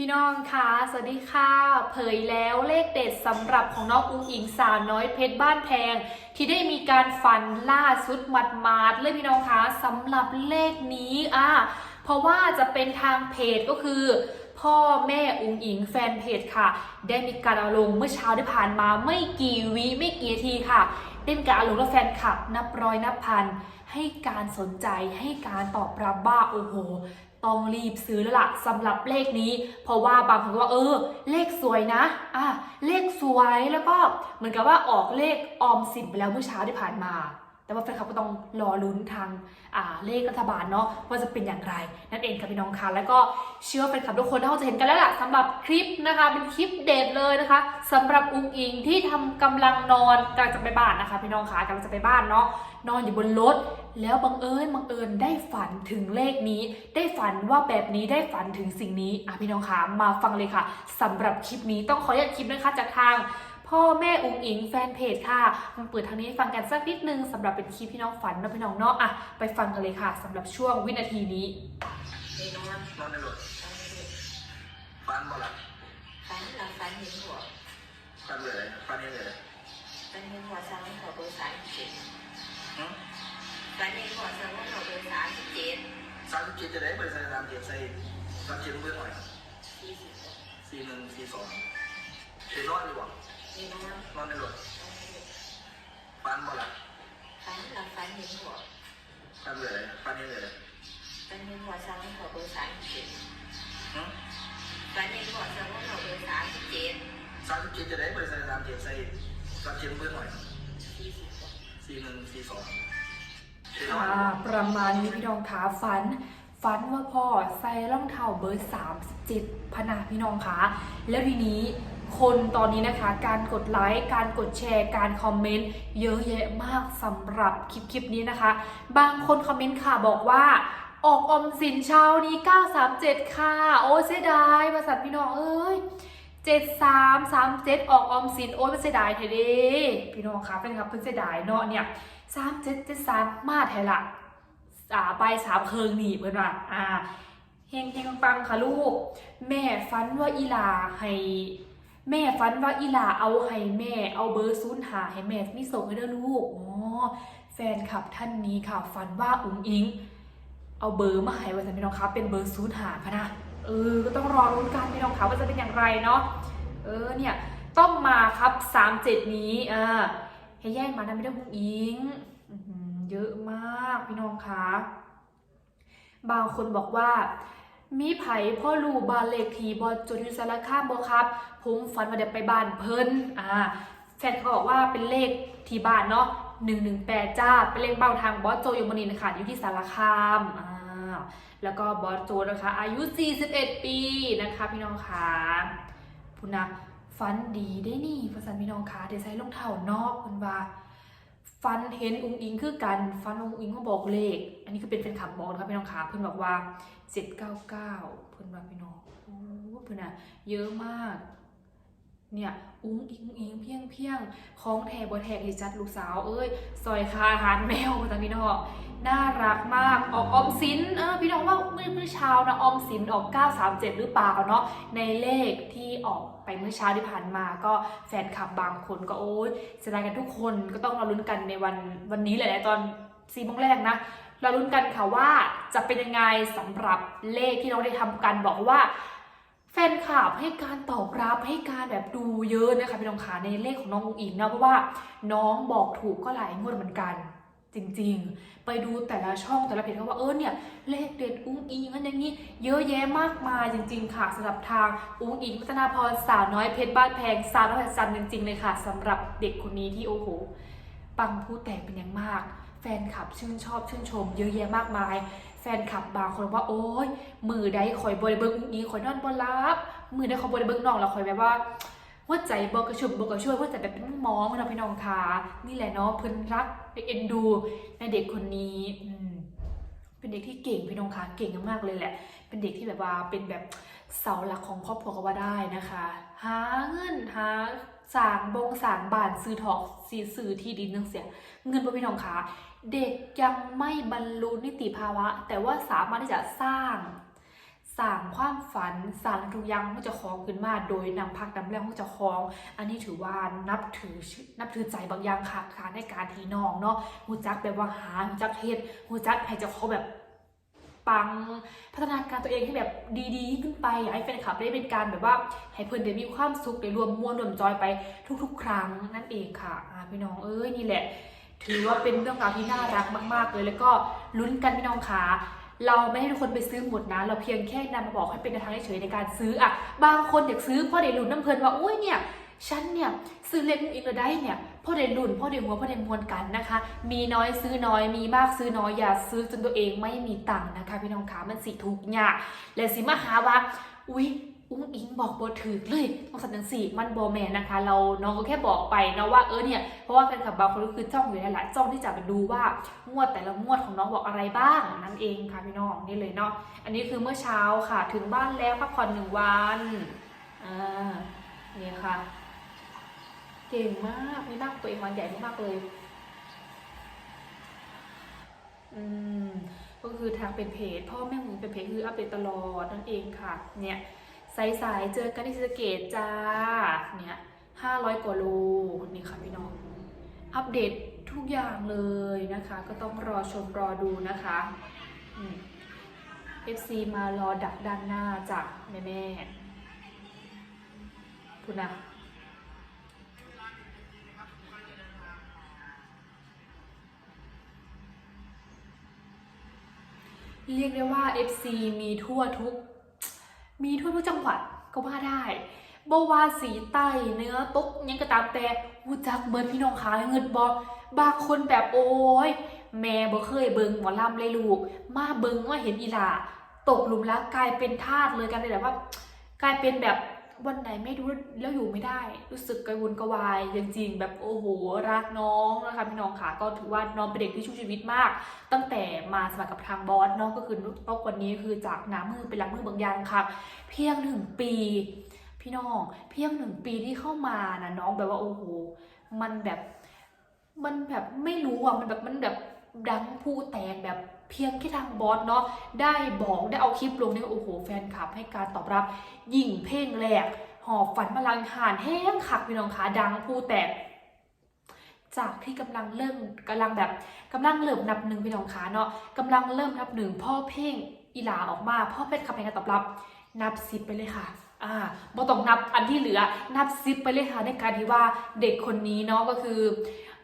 พี่น้องคะสวัสดีค่ะ เผยแล้วเลขเด็ดสำหรับของน้องอุ้งอิงสาวน้อยเพชรบ้านแพง ที่ได้มีการฝันล่าสุดหมัดมาดเลยพี่น้องคะสำหรับเลขนี้อะเพราะว่าจะเป็นทางเพจก็คือ พ่อแม่อุ้งอิงแฟนเพจค่ะ ได้มีการเอาลงเมื่อเช้าที่ผ่านมาไม่กี่วิไม่กี่ทีค่ะได้มีการเอาลงแล้วแฟนคลับ นับร้อยนับพันให้การสนใจให้การตอบรับว่าโอ้โห ต้องรีบซื้อแล้วล่ะสำหรับเลขนี้ เพราะว่าบางคนก็ว่าเออ เลขสวยนะอะเลขสวยแล้วก็เหมือนกับว่าออกเลขออมสินไปแล้วเมื่อเช้าที่ผ่านมา แต่ว่าแฟนคลับก็ต้องรอลุ้นทางาเลขรัฐบาลเนาะว่าจะเป็นอย่างไร นั่นเองค่ะพี่น้องคะแล้วก็เชื่อว่าแฟนคลับทุกคนน่าจะเห็นกันแล้วล่ะสำหรับคลิปนะคะ เป็นคลิปเด็ดเลยนะคะสำหรับอุ้งอิงที่ทำกำลังนอนกำลังจะไปบ้านนะคะ พี่น้องคะกำลังจะไปบ้านเนาะนอนอยู่บนรถ แล้วบังเอิญบังเอิญได้ฝันถึงเลขนี้ ได้ฝันว่าแบบนี้ได้ฝันถึงสิ่งนี้อะพี่น้องคะมาฟังเลยค่ะสำหรับคลิปนี้ต้องขออนุญาตคลิปนะคะจากทาง พ่อแม่อุ๋งอิงแฟนเพจค่ะมาเปิดทางนี้ให้ฟังกันสักนิดนึงสำหรับเป็นคลิปพี่น้องฝันนะพี่น้องเนาะอะไปฟังกันเลยค่ะสำหรับช่วงวินาทีนี้นี่นอนนอนในรถตอนนี้ฟันบ่หลับฝันหลังฝันเห็นหัวฟันเลยฟันนี่เลยฝันเห็นหัวซ้ำหัวเบอร์สามสิบเจ็ดหืมฝันเห็นหัวซ้ำหัวเบอร์สามสิบเจ็ดสามสิบเจ็ดจะได้เบอร์ใส่สามเจ็ดใส่สามเจ็ดเบอร์หน่อยสี่สิบสี่หนึ่งสี่สองเดี๋ยวนอนดีกว่า นี่นอนนอนในรถตอนนี้ฟันบ่หลับฝันหลังฝันเห็นหัวฟันเลยฟันนี่เลยฝันเห็นหัวซ้ำหัวเบอร์สามสิบเจ็ดหืมฝันเห็นหัวซ้ำหัวเบอร์สามสิบเจ็ดสามสิบเจ็ดจะได้เบอร์ใส่สามเจ็ดใส่สามเจ็ดเบอร์หน่อยสี่สิบสี่หนึ่งสี่สองเดี๋ยวนออ่านประมาณนี้พี่น้องคะฝันฝันว่าพ่อใส่รองเท้าเบอร์37พะนาพี่น้องคะแล้วทีนี้ คนตอนนี้นะคะ การกดไลค์ การกดแชร์ การคอมเมนต์เยอะแยะมากสำหรับคลิปคลิปนี้นะคะ บางคนคอมเมนต์ค่ะบอกว่าออกอมสินเช้านี้ 937 ค่ะ โอ้เสียดายบริษัทพี่น้องเอ้ย7337 ออกออมสินโอ้ยเสียดายเทเด้พี่น้องคะเป็นครับเพิ่นเสียดายเนาะเนี่ย3773มาแทละอ่าไปสามเคิงหนีเพิ่นว่าอ่าเฮงเฮงปังค่ะลูก แม่ฟันว่าอีลาให้ แม่ฟันว่าอีหลาเอาให้แม่เอาเบอร์ศูนย์หาให้แม่มีส่งให้เด้อลูกอ๋อแฟนคลับท่านนี้ค่ะฟันว่าอุ๋งอิง เอาเบอร์มาให้วันจันทร์พี่น้องคะเป็นเบอร์ศูนย์หาพะนะเออก็ต้องรอรุ้นกันพี่น้องคะว่าจะเป็นอย่างไรเนาะเออเนี่ยต้องมาครับสามเจ็ดนี้อ่าให้แย่งมานะไม่ได้พุงอิงเยอะมากพี่น้องคะบางคนบอกว่า มีไผพ่อลูบานเลขทีบอจดยุสารข้ามบอครับ ผมฝันว่าเดี๋ยวไปบ้านเพิ่นอ่าแฟนเขาบอกว่าเป็นเลขที่บ้านเนาะหนึ่งหนึ่งแปดจ้า เป็นเลขเบ้าทางบอสโจยมนินค่ะอยู่ที่สารคามอ่าแล้วก็บอสโจนะคะ อายุ 41 ปีนะคะ พี่น้องคะพุนะฟันดีได้นี่ภาษาพี่น้องคะเดี๋ยวใส่รองเท้านอกเพิ่นว่า ฟันเห็นอุ้งอิงคือกันฟันอุ้งอิงเขาบอกเลข อันนี้คือเป็นแฟนคลับบอกนะครับพี่น้องขาเพื่อนบอกว่าเจ็ดเก้าเก้าเพื่อนว่าพี่น้องโอ้เพื่อนอะเยอะมาก เนี่ยอุ้งอิงอิงเพียงเพียงของแทบแทกให้จัดลูกสาวเอ้ยซอยคาอาหารแมวตอนนี้เนาะน่ารักมากออกออมสินเออพี่น้องว่าเมื่อเมื่อเช้านะออมสินออก 937 หรือเปล่าเนาะในเลขที่ออกไปเมื่อเช้าที่ผ่านมาก็แฟนคลับบางคนก็โอ้ยเสียดายกันทุกคนก็ต้องรอลุ้นกันในวันวันนี้แหละตอนสี่โมงแรกนะเราลุ้นกันค่ะว่าจะเป็นยังไงสำหรับเลขที่เราได้ทำกันบอกว่า แฟนคลับให้การตอบรับให้การแบบดูเยอะนะคะพี่น้องขาในเลขของน้องอุ๋งอิงนะเพราะว่าน้องบอกถูกก็หลายงวดเหมือนกัน จริงๆ ไปดูแต่ละช่องแต่ละเพจเขาว่าเออเนี่ยเลขเด็ดอุ้งอิงอันอย่างนี้เยอะแยะมากมายจริง ๆ ค่ะสำหรับทางอุ้งอิงพัฒนาพรสาวน้อยเพชรบ้านแพงสาวน้อยจันจริงๆเลยค่ะสำหรับเด็กคนนี้ที่โอ้โหปังผู้แตกเป็นอย่างมาก แฟนคลับชื่นชอบชื่นชม เยอะแยะมากมาย แฟนคลับบางคนว่าโอ๊ยมือใดคอยบริเบิงอุ้งอิงคอยนอนบนรับมือใดคอยบริเบิงน้องแล้วคอยแบบว่าหัวใจบอกกระชุ่มบอกกระช่วยหัวใจแบบเป็นมองเนาะพี่น้องคะนี่แหละเนาะเพิ่นรักเอ็นดูในเด็กคนนี้อืมเป็นเด็กที่เก่งพี่น้องคะเก่งมากเลยแหละ เป็นเด็กที่แบบว่าเป็นแบบเสาหลักของครอบครัวก็ว่าได้นะคะ หาเงินหา สางบงสางบ้านซื้อทองสีซื้อที่ดินนังเสีย เงินพ่อพี่น้องคะเด็กยังไม่บรรลุนิติภาวะ แต่ว่าสามารถที่จะสร้างสร้างความฝันสร้างทุกอย่างของเจ้าของขึ้นมา โดยนำพักนำแรงของเจ้าของ อันนี้ถือว่านับถือนับถือใจบางอย่างค่ะค่ะในการทีน้องเนาะหูจักแบบว่าหาหูจักเทศหูจักให้จ้าของแบบ ปัง พัฒนาการตัวเองให้แบบดีๆ ขึ้นไปอยากให้แฟนคลับได้เป็นการแบบว่าให้เพื่อนได้มีความสุขได้รวมมวลรวมจอยไปทุก ๆ ครั้งนั่นเองค่ะพี่น้องเอ้ยนี่แหละ ถือว่าเป็นเรื่องราวที่น่ารักมาก ๆ เลย แล้วก็ลุ้นกันพี่น้องค่ะเราไม่ให้ทุกคนไปซื้อหมดนะ เราเพียงแค่นำมาบอกให้เป็นแนวทางเฉยในการซื้ออะ บางคนอยากซื้อเพ่อได้ลุ้นน้ำเพลินว่าอุ้ยเนี่ย ฉันเนี่ยซื้อเล่นอีกแล้วได้เนี่ยพ่อได้ลุ้นพ่อได้หัวพ่อได้มวลกันนะคะ มีน้อยซื้อน้อยมีมากซื้อน้อยอย่าซื้อจนตัวเองไม่มีตังค์นะคะ พี่น้องขามันสิถูกยากและสิมาหาว่าอุ๊ยอุ้งอิงบอกบอถือเลยต้องสันนังสี่มันบอแมนนะคะ เราน้องก็แค่บอกไปนะว่าเออเนี่ย เพราะว่าแฟนคลับบางคนก็คือจ้องอยู่นั่นหละจ้องที่จะไปดูว่างวดแต่ละงวดของน้องบอกอะไรบ้างนั่นเองค่ะพี่น้องนี่เลยเนาะ อันนี้คือเมื่อเช้าค่ะ ถึงบ้านแล้วพักผ่อนหนึ่งวัน อ่า นี่ค่ะ เก่งมากมีมากตัวเองวันใหญ่มากๆเลย อืม ก็คือทางเป็นเพจพ่อแม่หมูเป็นเพจคืออัปเดตตลอดนั่นเองค่ะ เนี่ยสายๆเจอกันที่สะเกตจ้า เนี่ยห้าร้อยกว่าโลนี่ค่ะพี่น้อง อัปเดตทุกอย่างเลยนะคะ ก็ต้องรอชมรอดูนะคะอืม FC มารอดักด้านหน้าจ้ะแม่แม่ๆคุณนะ เรียกได้ว่า FC มีทั่วทุก มีทั่วทุกจังหวัดก็ว่าได้บว่าสีใต้เนื้อตกยังกระตามแต่วูจักเบิร์พี่น้องขาเงินบอบางคนแบบโอ้ย แม่บ่เคยเบิงหมอลำเลยลูก มาเบิงว่าเห็นอีหลาตกหลุมรักกลายเป็นทาสเลยกันเลยแบบว่า กลายเป็นแบบ วันไหนไม่รู้แล้วอยู่ไม่ได้ รู้สึกกระวนกระวายจริงๆ แบบโอ้โหรักน้องนะคะพี่น้องค่ะก็ถือว่าน้องเป็นเด็กที่ชู้ชีวิตมาก ตั้งแต่มาสมัครกับทางบอสเนาะก็คือต้องวันนี้คือจากน้ามือเป็นลังมือบางอย่างค่ะ เพียงหนึ่งปี พี่น้องเพียงหนึ่งปีที่เข้ามานะน้องแบบว่าโอ้โหมันแบบมันแบบไม่รู้อะมันแบบมันแบบดังผู้แตกแบบ เพียงแค่ทางบอสเนาะได้บอกได้เอาคลิปลงเนี่ยโอ้โห แฟนคลับให้การตอบรับยิ่งเพลงแรกหอบฝันมาลังหานแห้งขักพี่น้องคะดังผู้แตกจากที่กำลังเริ่มกำลังแบบกำลังเริ่มนับหนึ่งพี่น้องคะเนาะกำลังเริ่มนับหนึ่งพ่อเพลงอีหลาออกมา พ่อเป็นคำในการตอบรับ นับสิบไปเลยค่ะอ่าบ่ต้องนับอันที่เหลือนับสิบไปเลยค่ะในการที่ว่าเด็กคนนี้เนาะก็คือ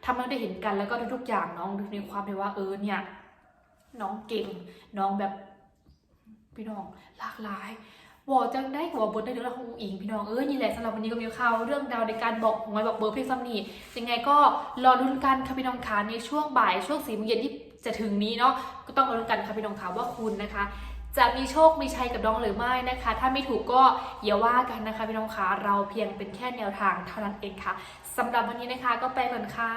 ทำให้เราได้เห็นกันแล้วก็ทุกๆอย่างน้องในความที่ว่าเออเนี่ย น้องเก่งน้องแบบพี่น้องหลากหลายบอกจังได้บอกบทได้เรื่องราวของอุ๋งอิงพี่น้องเออนี่แหละสำหรับวันนี้ก็มีข่าวเรื่องดาวในการบอกหวยบอกเบอร์เพลงซัมนี่ยังไงก็รอรุ้นกันค่ะพี่น้องคะในช่วงบ่ายช่วงสี่โมงเย็นที่จะถึงนี้เนาะก็ต้องรอรุ้นกันค่ะพี่น้องคะว่าคุณนะคะ จะมีโชคมีชัยกับน้องหรือไม่นะคะ ถ้าไม่ถูกก็อย่าว่ากันนะคะพี่น้องคะเราเพียงเป็นแค่แนวทางเท่านั้นเองค่ะสำหรับวันนี้นะคะก็ไปก่อนค่ะ